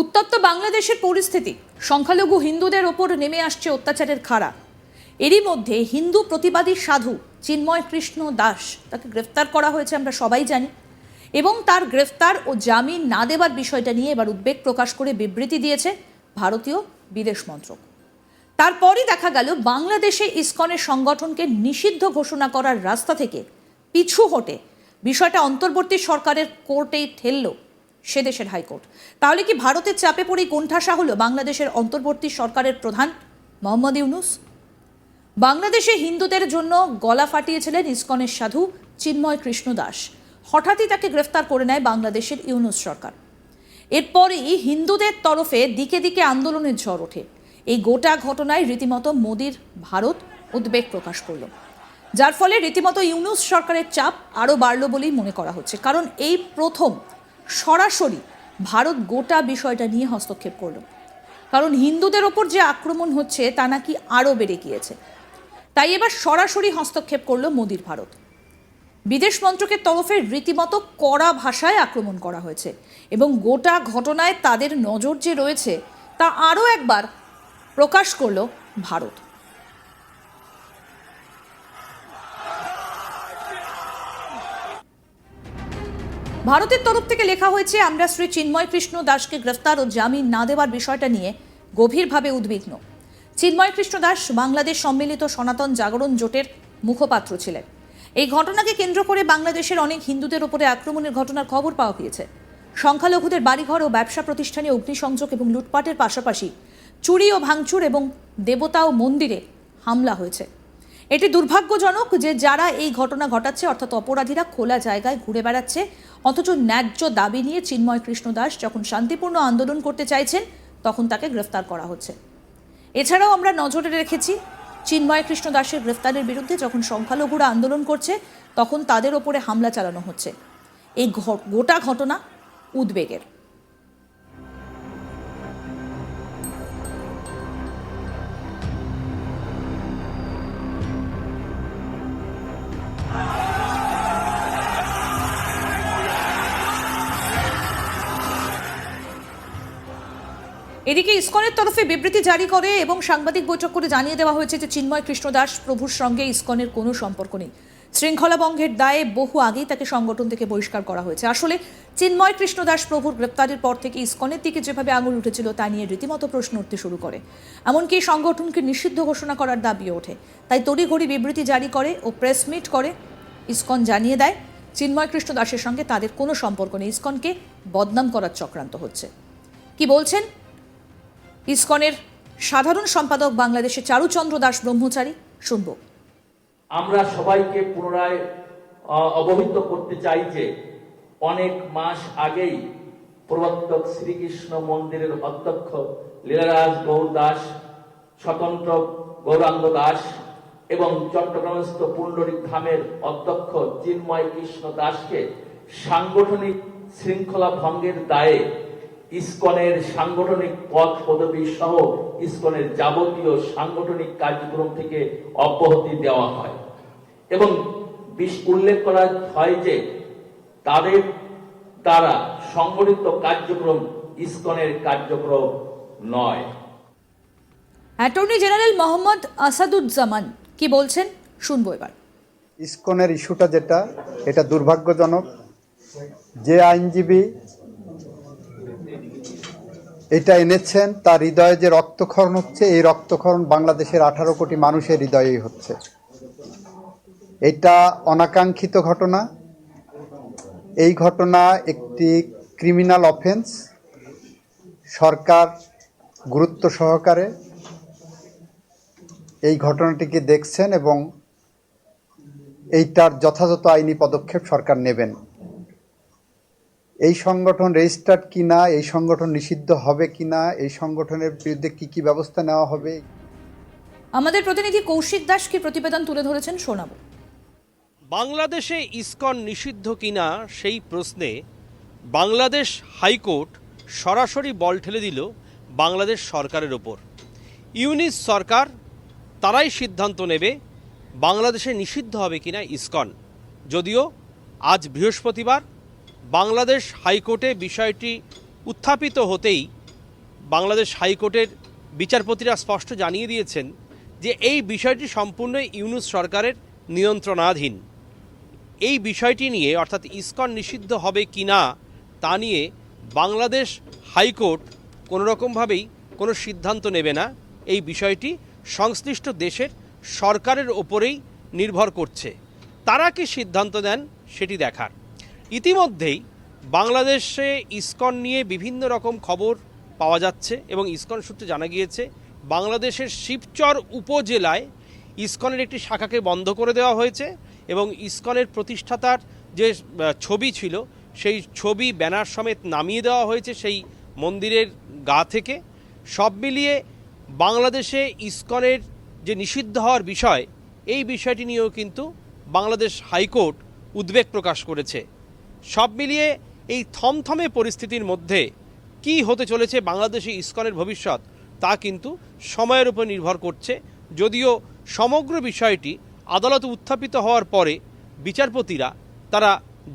উত্তপ্ত বাংলাদেশের পরিস্থিতি। সংখ্যালঘু হিন্দুদের ওপর নেমে আসছে অত্যাচারের খাড়া। এরই মধ্যে হিন্দু প্রতিবাদী সাধু চিন্ময় কৃষ্ণ দাস তাকে গ্রেফতার করা হয়েছে, আমরা সবাই জানি। এবং তার গ্রেফতার ও জামিন না দেবার বিষয়টা নিয়ে এবার উদ্বেগ প্রকাশ করে বিবৃতি দিয়েছে ভারতীয় বিদেশ মন্ত্রক। তারপরই দেখা গেল, বাংলাদেশে ইসকনের সংগঠনকে নিষিদ্ধ ঘোষণা করার রাস্তা থেকে পিছু হটে। বিষয়টা অন্তর্বর্তী সরকারের কোর্টেই ঠেলল। সে দেশের হাইকোর্ট। তাহলে কি ভারতের চাপে পড়ে কোণঠাসা হলো বাংলাদেশের অন্তর্বর্তী সরকারের প্রধান? মোহাম্মদ ইউনুস? বাংলাদেশে হিন্দুদের জন্য গলা ফাটিয়েছিলেন ইস্কনের সাধু চিন্ময় কৃষ্ণ দাস। হঠাৎই তাকে গ্রেফতার করে নেয় বাংলাদেশের ইউনুস সরকার। এরপরই হিন্দুদের তরফে দিকে দিকে আন্দোলনের ঝড় ওঠে। এই গোটা ঘটনায় রীতিমতো মোদির ভারত উদ্বেগ প্রকাশ করল। যার ফলে রীতিমতো ইউনুস সরকারের চাপ আরও বাড়ল বলেই মনে করা হচ্ছে। কারণ এই প্রথম সরাসরি ভারত গোটা বিষয়টা নিয়ে হস্তক্ষেপ করল। কারণ হিন্দুদের ওপর যে আক্রমণ হচ্ছে তা নাকি আরও বেড়ে গিয়েছে। তাই এবার সরাসরি হস্তক্ষেপ করল মোদির ভারত। বিদেশ মন্ত্রকের তরফে রীতিমতো কড়া ভাষায় আক্রমণ করা হয়েছে এবং গোটা ঘটনায় তাদের নজর যে রয়েছে তা আরও একবার প্রকাশ করল ভারত। ভারতের তরফ থেকে লেখা হয়েছে, আমরা শ্রী চিন্ময় কৃষ্ণ দাসকে গ্রেফতার ও জামিন না দেওয়ার বিষয়টা নিয়ে গভীরভাবে উদ্বিগ্ন। চিন্ময় কৃষ্ণ দাস বাংলাদেশ সম্মিলিত সনাতন জাগরণ জোটের মুখপাত্র ছিলেন। এই ঘটনাকে কেন্দ্র করে বাংলাদেশের অনেক হিন্দুদের উপরে আক্রমণের ঘটনার খবর পাওয়া গিয়েছে। সংখ্যালঘুদের বাড়িঘর ও ব্যবসা প্রতিষ্ঠানে অগ্নিসংযোগ এবং লুটপাটের পাশাপাশি চুরি ও ভাঙচুর এবং দেবতা ও মন্দিরে হামলা হয়েছে। এটি দুর্ভাগ্যজনক যে যারা এই ঘটনা ঘটাচ্ছে, অর্থাৎ অপরাধীরা খোলা জায়গায় ঘুরে বেড়াচ্ছে, অথচ ন্যায্য দাবি নিয়ে চিন্ময় কৃষ্ণ দাস যখন শান্তিপূর্ণ আন্দোলন করতে চাইছেন, তখন তাকে গ্রেফতার করা হচ্ছে। এছাড়াও আমরা নজরে রেখেছি, চিন্ময় কৃষ্ণ দাসের গ্রেফতারের বিরুদ্ধে যখন সংখ্যালঘুরা আন্দোলন করছে, তখন তাদের ওপরে হামলা চালানো হচ্ছে। এই গোটা ঘটনা উদ্বেগের। এদিকে ইসকনের তরফে বিবৃতি জারি করে এবং সাংবাদিক বৈঠক করে জানিয়ে দেওয়া হয়েছে যে চিন্ময় কৃষ্ণ দাস প্রভুর সঙ্গে ইসকনের কোনো সম্পর্ক নেই। শৃঙ্খলা ভঙ্গের দায়ে বহু আগেই তাকে সংগঠন থেকে বহিষ্কার করা হয়েছে। আসলে চিন্ময় কৃষ্ণ দাস প্রভুর গ্রেপ্তারের পর থেকে ইসকনের দিকে যেভাবে আঙুল উঠেছিল তা নিয়ে রীতিমতো প্রশ্ন উঠতে শুরু করে। এমনকি সংগঠনকে নিষিদ্ধ ঘোষণা করার দাবিও ওঠে। তাই তড়িঘড়ি বিবৃতি জারি করে ও প্রেস মিট করে ইসকন জানিয়ে দেয়, চিন্ময় কৃষ্ণ দাসের সঙ্গে তাদের কোনো সম্পর্ক নেই। ইসকনকে বদনাম করার চক্রান্ত হচ্ছে। কি বলছেন? ইসকনের সাধারণ সম্পাদক বাংলাদেশের চারুচন্দ্র দাস ব্রহ্মচারী, শুনব। আমরা সবাইকে পুনরায় অবহিত করতে চাই যে অনেক মাস আগেই প্রবর্তক শ্রীকৃষ্ণ মন্দিরের অধ্যক্ষ লীলারাজ গৌর দাস, স্বতন্ত্র গৌরাঙ্গ দাস এবং চট্টগ্রামস্থ পুণ্ডরিক ধামের অধ্যক্ষ চিন্ময় কৃষ্ণ দাসকে সাংগঠনিক শৃঙ্খলা ভঙ্গের দায়ে ইসকনের সাংগঠনিক পদ পদবি সহ ইসকনের যাবতীয় সাংগঠনিক কার্যক্রম থেকে অব্যাহতি দেওয়া হয়। এবং বিশ- উল্লেখ করা হয় যে তাদের দ্বারা সংগঠিত কার্যক্রম ইসকনের কার্যক্রম নয়। অ্যাটর্নি জেনারেল মোহাম্মদ আসাদুজ্জামান কি বলছেন? শুনব এবার। ইসকনের ইস্যুটা যেটা এটা দুর্ভাগ্যজনক। যে আইনজীবী এটা এনেছেন, তার হৃদয়ে যে রক্তক্ষরণ হচ্ছে, এই রক্তক্ষরণ বাংলাদেশের আঠারো কোটি মানুষের হৃদয়েই হচ্ছে। এটা অনাকাঙ্ক্ষিত ঘটনা। এই ঘটনা একটি ক্রিমিনাল অফেন্স সরকার গুরুত্ব সহকারে এই ঘটনাটিকে দেখছেন এবং এইটার যথাযথ আইনি পদক্ষেপ সরকার নেবেন। এই সংগঠন রেজিস্টার্ড কিনা এই সংগঠন নিষিদ্ধ হবে কিনা এই সংগঠনের বিরুদ্ধে কি কি ব্যবস্থা নেওয়া হবে? আমাদের প্রতিনিধি কৌশিক দাস কি প্রতিবেদন তুলে ধরেছেন শোনাবো। বাংলাদেশে ইসকন নিষিদ্ধ কিনা সেই প্রশ্নে বাংলাদেশ হাইকোর্ট সরাসরি বল ঠেলে দিল বাংলাদেশ সরকারের ওপর। ইউনিস সরকার তারাই সিদ্ধান্ত নেবে বাংলাদেশে নিষিদ্ধ হবে কিনা ইসকন। যদিও আজ বৃহস্পতিবার বাংলাদেশ হাইকোর্টে বিষয়টি উত্থাপিত হতেই বাংলাদেশ হাইকোর্টের বিচারপতিরা স্পষ্ট জানিয়ে দিয়েছেন যে এই বিষয়টি সম্পূর্ণ ইউনুস সরকারের নিয়ন্ত্রণাধীন। এই বিষয়টি নিয়ে অর্থাৎ ইস্কন নিষিদ্ধ হবে কি না, তা নিয়ে বাংলাদেশ হাইকোর্ট কোনো রকমভাবেই কোনো সিদ্ধান্ত নেবে না। এই বিষয়টি সংশ্লিষ্ট দেশের সরকারের ওপরেই নির্ভর করছে। তারা কি সিদ্ধান্ত দেন সেটি দেখার। ইতিমধ্যেই বাংলাদেশে ইসকন নিয়ে বিভিন্ন রকম খবর পাওয়া যাচ্ছে এবং ইসকন সূত্রে জানা গিয়েছে, বাংলাদেশের শিবচর উপজেলায় ইসকনের একটি শাখাকে বন্ধ করে দেওয়া হয়েছে এবং ইসকনের প্রতিষ্ঠাতার যে ছবি ছিল, সেই ছবি ব্যানার সমেত নামিয়ে দেওয়া হয়েছে সেই মন্দিরের গা থেকে। সব মিলিয়ে বাংলাদেশে ইসকনের যে নিষিদ্ধ হওয়ার বিষয়, এই বিষয়টি নিয়েও কিন্তু বাংলাদেশ হাইকোর্ট উদ্বেগ প্রকাশ করেছে। সব মিলিয়ে এই থমথমে পরিস্থিতির মধ্যে কি হতে চলেছে বাংলাদেশি ইসকনের ভবিষ্যৎ, তা কিন্তু সময়ের উপর নির্ভর করছে। যদিও সমগ্র বিষয়টি আদালতে উত্থাপিত হওয়ার পরে বিচারপতিরা তারা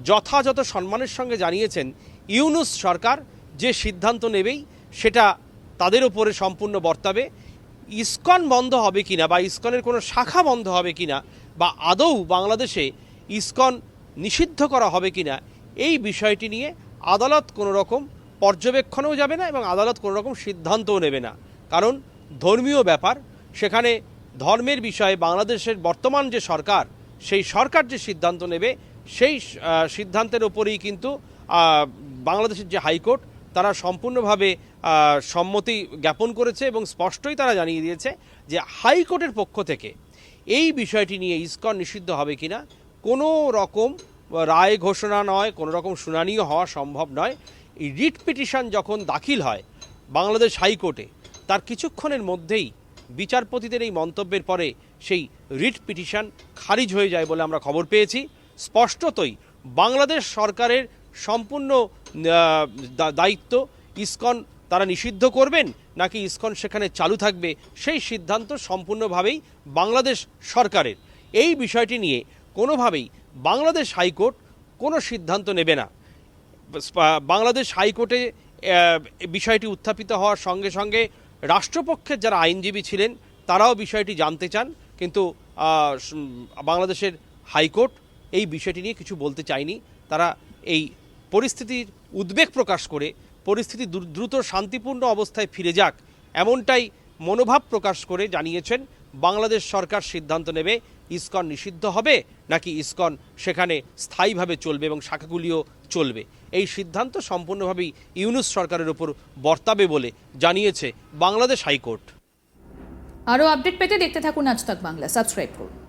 যথাযথ সম্মানের সঙ্গে জানিয়েছেন, ইউনুস সরকার যে সিদ্ধান্ত নেবেই সেটা তাদের উপরে সম্পূর্ণ বর্তাবে। ইস্কন বন্ধ হবে কিনা বা ইস্কনের কোনো শাখা বন্ধ হবে কিনা বা আদৌ বাংলাদেশে ইস্কন নিষিদ্ধ করা হবে কিনা এই বিষয়টি নিয়ে আদালত কোনো রকম পর্যবেক্ষণেও যাবে না এবং আদালত কোনো রকম সিদ্ধান্তও নেবে না। কারণ ধর্মীয় ব্যাপার, সেখানে ধর্মের বিষয়ে বাংলাদেশের বর্তমান যে সরকার, সেই সরকার যে সিদ্ধান্ত নেবে, সেই সিদ্ধান্তের ওপরেই কিন্তু বাংলাদেশের যে হাইকোর্ট, তারা সম্পূর্ণভাবে সম্মতি জ্ঞাপন করেছে এবং স্পষ্টই তারা জানিয়ে দিয়েছে যে হাইকোর্টের পক্ষ থেকে এই বিষয়টি নিয়ে ইস্কন নিষিদ্ধ হবে কিনা, কোনো রকম রায় ঘোষণা নয়, কোনো রকম শুনানিও হওয়া সম্ভব নয়। এই রিট পিটিশন যখন দাখিল হয় বাংলাদেশ হাইকোর্টে, তার কিছুক্ষণের মধ্যেই বিচারপতিদের এই মন্তব্যের পরে সেই রিট পিটিশন খারিজ হয়ে যায় বলে আমরা খবর পেয়েছি। স্পষ্টতই বাংলাদেশ সরকারের সম্পূর্ণ দায়িত্ব ইসকন তারা নিষিদ্ধ করবেন নাকি ইসকন সেখানে চালু থাকবে, সেই সিদ্ধান্ত সম্পূর্ণভাবেই বাংলাদেশ সরকারের। এই বিষয়টি নিয়ে কোনোভাবেই বাংলাদেশ হাইকোর্ট কোনো সিদ্ধান্ত নেবে না। বাংলাদেশ হাইকোর্টে বিষয়টি উত্থাপিত হওয়ার সঙ্গে সঙ্গে রাষ্ট্রপক্ষের যারা আইনজীবী ছিলেন, তারাও বিষয়টি জানতে চান। কিন্তু বাংলাদেশের হাইকোর্ট এই বিষয়টি নিয়ে কিছু বলতে চায়নি। তারা এই পরিস্থিতির উদ্বেগ প্রকাশ করে, পরিস্থিতি দ্রু- দ্রুত শান্তিপূর্ণ অবস্থায় ফিরে যাক, এমনটাই মনোভাব প্রকাশ করে জানিয়েছেন বাংলাদেশ সরকার সিদ্ধান্ত নেবে ইসকন নিষিদ্ধ হবে নাকি ইস্কন সেখানে স্থায়ীভাবে চলবে এবং শাখাগুলিও চলবে। এই সিদ্ধান্ত সম্পূর্ণভাবেই ইউনুস সরকারের উপর বর্তাবে বলে জানিয়েছে বাংলাদেশ হাইকোর্ট। আরও আপডেট পেতে দেখতে থাকুন আজ তাক বাংলা। সাবস্ক্রাইব করুন।